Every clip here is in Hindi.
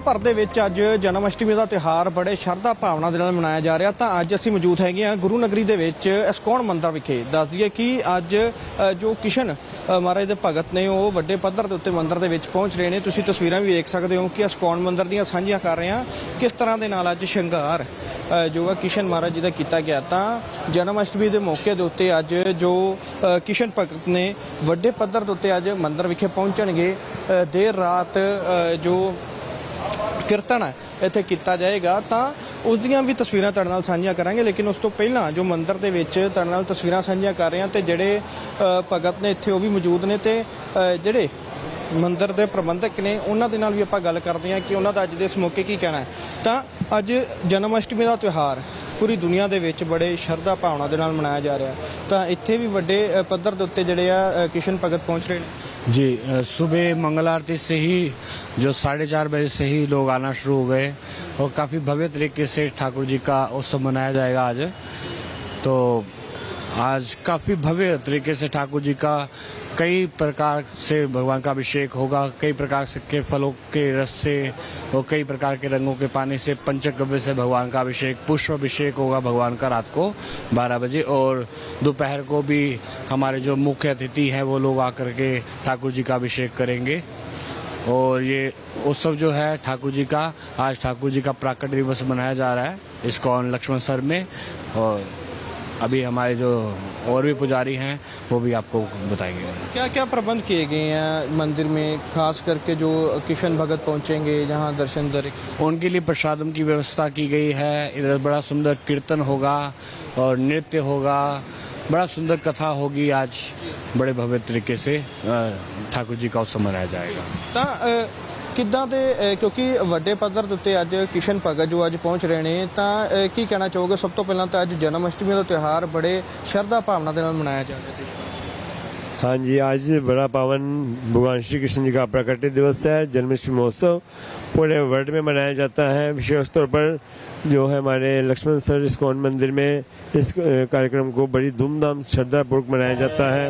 ਭਰ ਦੇ ਵਿੱਚ ਅੱਜ ਜਨਮ ਅਸ਼ਟਮੀ ਦਾ ਤਿਉਹਾਰ ਬੜੇ ਸ਼ਰਧਾ ਭਾਵਨਾ ਦੇ ਨਾਲ ਮਨਾਇਆ ਜਾ ਰਿਹਾ, ਤਾਂ ਅੱਜ ਅਸੀਂ ਮੌਜੂਦ ਹੈਗੇ ਹਾਂ ਗੁਰੂ ਨਗਰੀ ਦੇ ਵਿੱਚ ਇਸਕੌਣ ਮੰਦਰ ਵਿਖੇ। ਦੱਸ ਦਈਏ ਕਿ ਅੱਜ ਜੋ ਕਿਸ਼ਨ ਮਹਾਰਾਜ ਦੇ ਭਗਤ ਨੇ ਉਹ ਵੱਡੇ ਪੱਧਰ ਦੇ ਉੱਤੇ ਮੰਦਰ ਦੇ ਵਿੱਚ ਪਹੁੰਚ ਰਹੇ ਨੇ। ਤੁਸੀਂ ਤਸਵੀਰਾਂ ਵੀ ਦੇਖ ਸਕਦੇ ਹੋ ਕਿ ਇਸਕੌਣ ਮੰਦਰ ਦੀਆਂ ਸਾਂਝੀਆਂ ਕਰ ਰਹੇ ਹਾਂ ਕਿਸ ਤਰ੍ਹਾਂ ਦੇ ਨਾਲ ਅੱਜ ਸ਼ਿੰਗਾਰ ਜੋ ਹੈ ਕਿਸ਼ਨ ਮਹਾਰਾਜ ਜੀ ਦਾ ਕੀਤਾ ਗਿਆ। ਤਾਂ ਜਨਮ ਅਸ਼ਟਮੀ ਦੇ ਮੌਕੇ ਦੇ ਉੱਤੇ ਅੱਜ ਜੋ ਕਿਸ਼ਨ ਭਗਤ ਨੇ ਵੱਡੇ ਪੱਧਰ ਦੇ ਉੱਤੇ ਅੱਜ ਮੰਦਰ ਵਿਖੇ ਪਹੁੰਚਣਗੇ। ਦੇਰ ਰਾਤ ਜੋ ਕੀਰਤਨ ਹੈ, ਇੱਥੇ ਕੀਤਾ ਜਾਏਗਾ, ਤਾਂ ਉਸ ਦੀਆਂ ਵੀ ਤਸਵੀਰਾਂ ਤੁਹਾਡੇ ਨਾਲ ਸਾਂਝੀਆਂ ਕਰਾਂਗੇ, ਲੇਕਿਨ ਉਸ ਤੋਂ ਪਹਿਲਾਂ ਜੋ ਮੰਦਿਰ ਦੇ ਵਿੱਚ ਤੁਹਾਡੇ ਨਾਲ ਤਸਵੀਰਾਂ ਸਾਂਝੀਆਂ ਕਰ ਰਹੇ ਹਾਂ, ਤੇ ਜਿਹੜੇ ਭਗਤ ਨੇ ਇੱਥੇ ਉਹ ਵੀ ਮੌਜੂਦ ਨੇ, ਤੇ ਜਿਹੜੇ ਮੰਦਿਰ ਦੇ ਪ੍ਰਬੰਧਕ ਨੇ, ਉਹਨਾਂ ਦੇ ਨਾਲ ਵੀ ਆਪਾਂ ਗੱਲ ਕਰਦੇ ਹਾਂ ਕਿ ਉਹਨਾਂ ਦਾ ਅੱਜ ਦੇ ਇਸ ਮੌਕੇ ਕੀ ਕਹਿਣਾ ਹੈ। ਤਾਂ ਅੱਜ ਜਨਮ ਅਸ਼ਟਮੀ ਦਾ ਤਿਉਹਾਰ ਪੂਰੀ ਦੁਨੀਆ ਦੇ ਵਿੱਚ ਬੜੇ ਸ਼ਰਧਾ ਭਾਵਨਾ ਦੇ ਨਾਲ ਮਨਾਇਆ ਜਾ ਰਿਹਾ ਤਾਂ ਇੱਥੇ ਵੀ ਵੱਡੇ ਪੱਧਰ ਦੇ ਉੱਤੇ ਜਿਹੜੇ ਆ ਕਿਸ਼ਨ ਭਗਤ ਪਹੁੰਚ ਰਹੇ ਨੇ। जी सुबह मंगल आरती से ही, जो साढ़े चार बजे से ही लोग आना शुरू हो गए और काफ़ी भव्य तरीके से ठाकुर जी का उत्सव मनाया जाएगा आज। तो आज काफ़ी भव्य तरीके से ठाकुर जी का कई प्रकार से भगवान का अभिषेक होगा, कई प्रकार से के फलों के रस से और कई प्रकार के रंगों के पानी से पंचगव्य से भगवान का अभिषेक पुष्प अभिषेक होगा भगवान का रात को 12 बजे और दोपहर को भी हमारे जो मुख्य अतिथि हैं वो लोग आकर के ठाकुर जी का अभिषेक करेंगे। और ये उत्सव जो है ठाकुर जी का, आज ठाकुर जी का प्राकट दिवस मनाया जा रहा है इस्कॉन लक्ष्मण सर में और अभी हमारे जो और भी पुजारी हैं वो भी आपको बताएँगे। क्या क्या प्रबंध किए गए हैं मंदिर में खास करके जो किशन भगत पहुँचेंगे जहाँ दर्शन दर? उनके लिए प्रसादम की व्यवस्था की गई है। इधर बड़ा सुंदर कीर्तन होगा और नृत्य होगा। बड़ा सुंदर कथा होगी आज बड़े भव्य तरीके से ठाकुर जी का उत्सव मनाया जाएगा। ਕਿੱਦਾਂ ਦੇ ਅ, ਕਿਉਂਕਿ ਵੱਡੇ ਪੱਧਰ ਦੇ ਉੱਤੇ ਅੱਜ ਕਿਸ਼ਨ ਭਗਤ ਜੋ ਅੱਜ ਪਹੁੰਚ ਰਹੇ ਨੇ ਤਾਂ ਅ, ਕੀ ਕਹਿਣਾ ਚਾਹੋਗੇ ਸਭ ਤੋਂ ਪਹਿਲਾਂ ਤਾਂ ਅੱਜ ਜਨਮ ਅਸ਼ਟਮੀ ਦਾ ਤਿਉਹਾਰ ਬੜੇ ਸ਼ਰਧਾ ਭਾਵਨਾ ਦੇ ਨਾਲ ਮਨਾਇਆ ਜਾ ਰਿਹਾ ਹੈ हाँ जी आज बड़ा पावन भगवान श्री कृष्ण जी का प्राकट्य दिवस है जन्माष्टमी महोत्सव पूरे वर्ल्ड में मनाया जाता है विशेष तौर पर जो है हमारे लक्ष्मण सर इस्कॉन मंदिर में इस अ, कार्यक्रम को बड़ी धूमधाम श्रद्धापूर्वक मनाया जाता है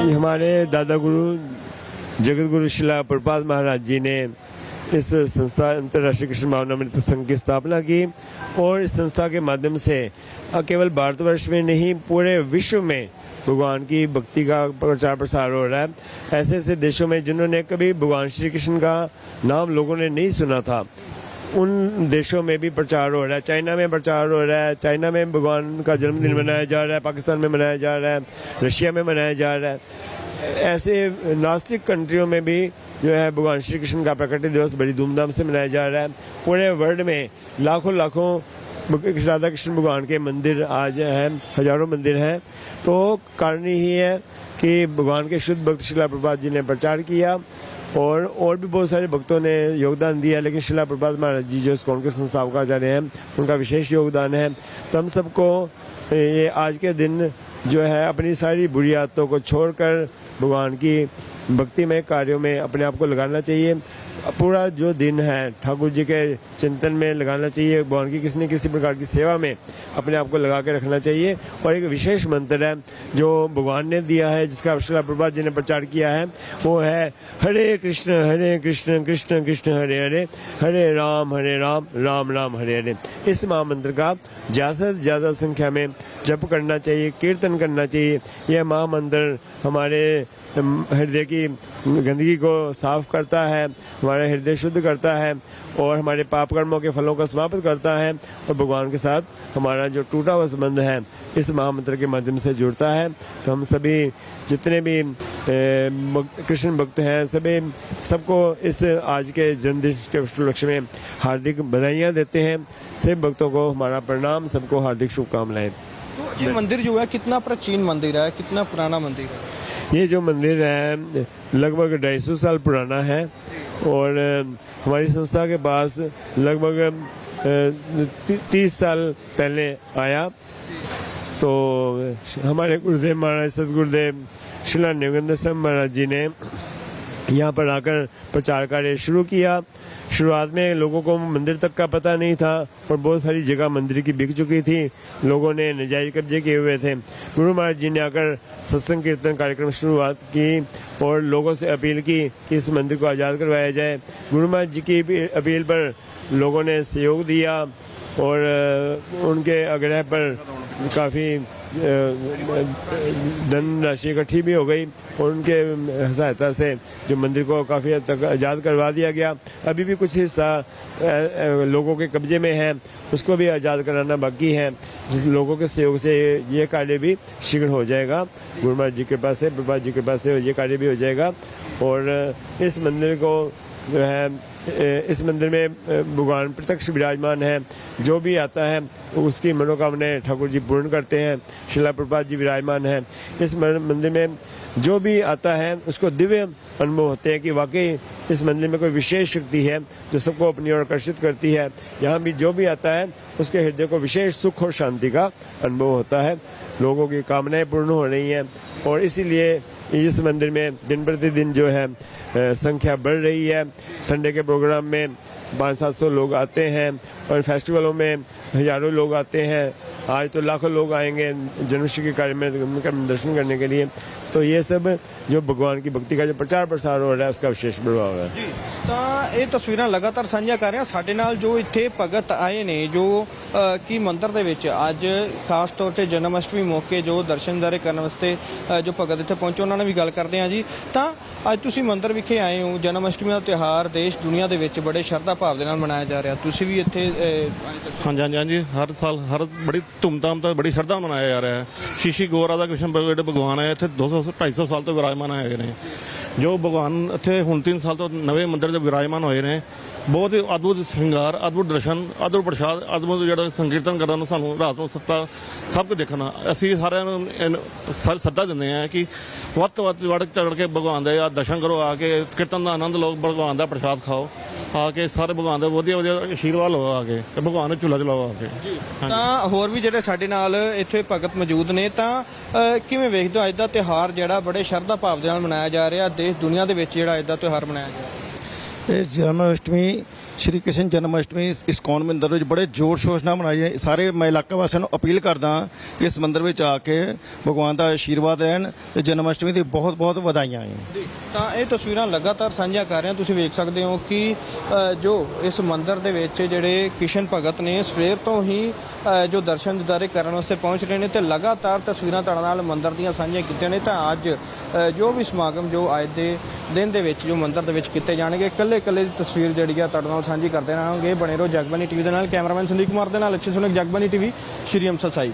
ये हमारे दादा गुरु जगत गुरु शिला प्रपात महाराज जी ने इस संस्था, अंतर्राष्ट्रीय कृष्ण भावनामृत संघ की स्थापना की और इस संस्था के माध्यम से केवल भारतवर्ष में नहीं, पूरे विश्व में भगवान की भक्ति का प्रचार प्रसार हो रहा है। ऐसे ऐसे देशों में जिन्होंने कभी भगवान श्री कृष्ण का नाम लोगों ने नहीं सुना था, उन देशों में भी प्रचार हो रहा है। चाइना में प्रचार हो रहा है, चाइना में भगवान का जन्मदिन मनाया जा रहा है, पाकिस्तान में मनाया जा रहा है, रशिया में मनाया जा रहा है। ऐसे नास्तिक कंट्रियों में भी जो है भगवान श्री कृष्ण का प्रकट दिवस बड़ी धूमधाम से मनाया जा रहा है। पूरे वर्ल्ड में लाखों लाखों राधा कृष्ण भगवान के मंदिर आज हैं, हज़ारों मंदिर हैं। तो कारण ही है कि भगवान के शुद्ध भक्त शिला प्रभात जी ने प्रचार किया और और भी बहुत सारे भक्तों ने योगदान दिया, लेकिन शिला प्रभात महाराज जी जो इस्कॉन के संस्थापक आचार्य हैं, उनका विशेष योगदान है। तो हम सबको ये आज के दिन जो है अपनी सारी बुरी आदतों को छोड़कर भगवान की भक्तिमय कार्यों में अपने आप को लगाना चाहिए। पूरा जो दिन है, ठाकुर जी के चिंतन में लगाना चाहिए। भगवान की किसी न किसी प्रकार की सेवा में अपने आप को लगा के रखना चाहिए। और एक विशेष मंत्र है, जो भगवान ने दिया है, जिसका शिला प्रभात जी ने प्रचार किया है, वो है, हरे कृष्ण हरे कृष्ण कृष्ण कृष्ण, हरे हरे हरे राम हरे राम राम राम, हरे हरे। इस महामंत्र का ज़्यादा से ज़्यादा संख्या में जप करना चाहिए, कीर्तन करना चाहिए। यह महामंत्र हमारे हृदय की गंदगी को साफ़ करता है, हमारा हृदय शुद्ध करता है और हमारे पाप कर्मों के फलों को समाप्त करता है और भगवान के साथ हमारा जो टूटा हुआ संबंध है, इस महामंत्र के माध्यम से जुड़ता है। तो हम सभी जितने भी कृष्ण भक्त हैं, सभी, सबको इस आज के जन्मदिन के उपलक्ष्य में हार्दिक बधाइयाँ देते हैं। सभी भक्तों को हमारा प्रणाम, सबको हार्दिक शुभकामनाएँ। ये मंदिर जो है कितना प्राचीन मंदिर है कितना पुराना मंदिर है? ये जो मंदिर है लगभग ढाई सौ साल पुराना है और हमारी संस्था के पास लगभग तीस साल पहले आया। तो हमारे गुरुदेव महाराज सदगुरुदेव शिला निगंध महाराज जी ने यहाँ पर आकर प्रचार कार्य शुरू किया। शुरुआत में लोगों को मंदिर तक का पता नहीं था और बहुत सारी जगह मंदिर की बिक चुकी थी। लोगों ने नजायज कब्जे किए हुए थे। गुरु महाराज जी ने आकर सत्संग कीर्तन कार्यक्रम शुरुआत की और लोगों से अपील की कि इस मंदिर को आज़ाद करवाया जाए। गुरु महाराज जी की अपील पर लोगों ने सहयोग दिया। और उनके आग्रह पर काफ़ी धन राशि इकट्ठी भी हो गई और उनके सहायता से जो मंदिर को काफ़ी हद तक आज़ाद करवा दिया गया। अभी भी कुछ हिस्सा लोगों के कब्जे में है, उसको भी आज़ाद कराना बाकी है। लोगों के सहयोग से ये कार्य भी शीघ्र हो जाएगा। गुरु महाराज जी के पास से, प्रभात जी के पास से ये कार्य भी हो जाएगा। और इस मंदिर को जो है इस मंदिर में भगवान प्रत्यक्ष विराजमान है। जो भी आता है, उसकी मनोकामनाएँ ठाकुर जी पूर्ण करते हैं, शिला प्रपात जी विराजमान है। इस मंदिर में जो भी आता है, उसको दिव्य अनुभव होते हैं कि वाकई इस मंदिर में कोई विशेष शक्ति है, जो सबको अपनी ओर आकर्षित करती है। यहाँ भी जो भी आता है, उसके हृदय को विशेष सुख और शांति का अनुभव होता है। लोगों की कामनाएँ पूर्ण हो रही हैं और इसीलिए इस मंदिर में दिन प्रतिदिन जो है संख्या बढ़ रही है। संडे के प्रोग्राम में पाँच सात सौ लोग आते हैं और फेस्टिवलों में हज़ारों लोग आते हैं। आज तो लाखों लोग आएँगे जन्मश्री के कार्य में दर्शन करने के लिए। तो ये सब जो भगवान की भक्ति का जो प्रचार प्रसार हो रहा है, उसका विशेष प्रभाव है। ਤਾਂ ਇਹ ਤਸਵੀਰਾਂ ਲਗਾਤਾਰ ਸਾਂਝਾ ਕਰ ਰਿਹਾ। ਸਾਡੇ ਨਾਲ ਜੋ ਇੱਥੇ ਭਗਤ ਆਏ ਨੇ ਜੋ ਅ, ਕੀ ਮੰਦਿਰ ਦੇ ਵਿੱਚ ਅੱਜ ਖਾਸ ਤੌਰ ਤੇ ਜਨਮ ਅਸ਼ਟਮੀ ਮੌਕੇ ਜੋ ਦਰਸ਼ਨ ਦਰਸ਼ਨਦਾਰੇ ਕਰਨ ਵਾਸਤੇ ਜੋ ਭਗਤ ਇੱਥੇ ਪਹੁੰਚੇ ਉਹਨਾਂ ਨਾਲ ਵੀ ਗੱਲ ਕਰਦੇ ਹਾਂ ਜੀ। ਤਾਂ ਅੱਜ ਤੁਸੀਂ ਮੰਦਿਰ ਵਿਖੇ ਆਏ ਹੋ, ਜਨਮ ਅਸ਼ਟਮੀ ਦਾ ਤਿਉਹਾਰ ਦੇਸ਼ ਦੁਨੀਆ ਦੇ ਵਿੱਚ ਬੜੇ ਸ਼ਰਧਾ ਭਾਵ ਦੇ ਨਾਲ ਮਨਾਇਆ ਜਾ ਰਿਹਾ। ਤੁਸੀਂ ਵੀ ਇੱਥੇ ਹਾਂਜੀ ਹਾਂਜੀ ਹਾਂਜੀ, ਹਰ ਸਾਲ ਹਰ ਬੜੀ ਧੂਮਧਾਮ ਤਾਂ ਬੜੀ ਸ਼ਰਧਾ ਨਾਲ ਮਨਾਇਆ ਜਾ ਰਿਹਾ ਹੈ। ਸ਼ੀਸ਼ੀ ਗੋਰਾ ਦਾ ਕ੍ਰਿਸ਼ਨ ਜਿਹੜੇ ਭਗਵਾਨ ਹੈ ਇੱਥੇ 200 250 ਸਾਲ ਤੋਂ ਵਿਰਾਜਮਾਨ ਹੈਗੇ ਨੇ। ਜੋ ਭਗਵਾਨ ਇੱਥੇ ਹੁਣ 3 ਸਾਲ ਤੋਂ ਨਵੇਂ ਮੰਦਿਰ ਦੇ ਵਿਰਾਜਮਾਨ ਹੋਏ ਨੇ ਬਹੁਤ ਹੀ ਅਦਭੁਤ ਸ਼ਿੰਗਾਰ ਅਦਭੁਤ ਦਰਸ਼ਨ ਅਦਭੁਤ ਪ੍ਰਸ਼ਾਦ ਅਦਭੁਤ ਜਿਹੜਾ ਸੰਕੀਰਤਨ ਕਰਨ ਨੂੰ ਸਾਨੂੰ ਰਾਤ ਨੂੰ ਸੱਤਾ ਸਭ ਕੁਝ ਦੇਖਣਾ। ਅਸੀਂ ਸਾਰਿਆਂ ਨੂੰ ਸੱਦਾ ਦਿੰਦੇ ਆ ਕਿ ਵੱਧ ਤੋਂ ਵੱਧ ਵੜ ਚੜ ਕੇ ਭਗਵਾਨ ਦੇ ਆ ਦਰਸ਼ਨ ਕਰੋ ਆ ਕੇ ਕੀਰਤਨ ਦਾ ਆਨੰਦ ਲਓ ਭਗਵਾਨ ਦਾ ਪ੍ਰਸ਼ਾਦ ਖਾਓ ਆ ਕੇ ਸਾਰੇ ਭਗਵਾਨ ਦੇ ਵਧੀਆ ਵਧੀਆ ਆਸ਼ੀਰਵਾਦ ਲਓ ਆ ਕੇ ਤੇ ਭਗਵਾਨ ਨੂੰ ਝੂਲਾ ਚਲਾਓ ਆ ਕੇ। ਤਾਂ ਹੋਰ ਵੀ ਜਿਹੜੇ ਸਾਡੇ ਨਾਲ ਇੱਥੇ ਭਗਤ ਮੌਜੂਦ ਨੇ ਤਾਂ ਕਿਵੇਂ ਵੇਖਦੇ ਹੋ ਅੱਜ ਦਾ ਤਿਉਹਾਰ ਜਿਹੜਾ ਬੜੇ ਸ਼ਰਧਾ ਭਾਵ ਦੇ ਨਾਲ ਮਨਾਇਆ ਜਾ ਰਿਹਾ ਦੇਸ਼ ਦੁਨੀਆ ਦੇ ਵਿੱਚ ਜਿਹੜਾ ਅੱਜ ਦਾ ਤਿਉਹਾਰ ਮਨਾਇਆ ਜਾ ਰਿਹਾ? श्रीरामष्टमी ਸ਼੍ਰੀ ਕ੍ਰਿਸ਼ਨ ਜਨਮ ਅਸ਼ਟਮੀ ਇਸ ਇਸਕੌਨ ਮੰਦਿਰ ਵਿੱਚ ਬੜੇ ਜ਼ੋਰ ਸ਼ੋਰ ਨਾਲ ਮਨਾਈ ਹੈ ਸਾਰੇ ਮੈਂ ਇਲਾਕਾ ਵਾਸੀਆਂ ਨੂੰ ਅਪੀਲ ਕਰਦਾ ਕਿ ਇਸ ਮੰਦਿਰ ਵਿੱਚ ਆ ਕੇ ਭਗਵਾਨ ਦਾ ਆਸ਼ੀਰਵਾਦ ਲੈਣ ਤੇ ਜਨਮ ਅਸ਼ਟਮੀ ਦੀ ਬਹੁਤ ਬਹੁਤ ਵਧਾਈਆਂ ਹੈ ਤਾਂ ਇਹ ਤਸਵੀਰਾਂ ਲਗਾਤਾਰ ਸਾਂਝਾ ਕਰ ਰਹੇ ਹਾਂ। ਤੁਸੀਂ ਵੇਖ ਸਕਦੇ ਹੋ ਕਿ ਜੋ ਇਸ ਮੰਦਿਰ ਦੇ ਵਿੱਚ ਜਿਹੜੇ ਕਿਸ਼ਨ ਭਗਤ ਨੇ ਸਵੇਰ ਤੋਂ ਹੀ ਜੋ ਦਰਸ਼ਨ ਦਿਦਾਰੇ ਕਰਨ ਵਾਸਤੇ ਪਹੁੰਚ ਰਹੇ ਨੇ ਤੇ ਲਗਾਤਾਰ ਤਸਵੀਰਾਂ ਤੁਹਾਡੇ ਨਾਲ ਮੰਦਿਰ ਦੀਆਂ ਸਾਂਝੀਆਂ ਕੀਤੀਆਂ ਨੇ, ਤਾਂ ਅੱਜ ਜੋ ਵੀ ਸਮਾਗਮ ਜੋ ਅੱਜ ਦੇ ਦਿਨ ਦੇ ਵਿੱਚ ਜੋ ਮੰਦਿਰ ਦੇ ਵਿੱਚ ਕੀਤੇ ਜਾਣਗੇ, ਇਕੱਲੇ ਇਕੱਲੇ ਦੀ ਤਸਵੀਰ ਜਿਹੜੀ ਆ ਤੁਹਾਡੇ ਨਾਲ ਸਾਂਝੀ ਕਰਦੇ ਰਹਾਂਗੇ। ਬਣੇ ਰਹੋ ਜਗਬਾਨੀ ਟੀਵੀ ਦੇ ਨਾਲ। ਕੈਮਰਾਮੈਨ ਸੰਦੀਪ ਕੁਮਾਰ ਦੇ ਨਾਲ, ਅੱਛੇ ਸੁਣਕ ਜਗਬਾਨੀ ਟੀਵੀ ਸ਼੍ਰੀ ਅੰਮ੍ਰਿਤਸਰ ਸਾਹਿਬ।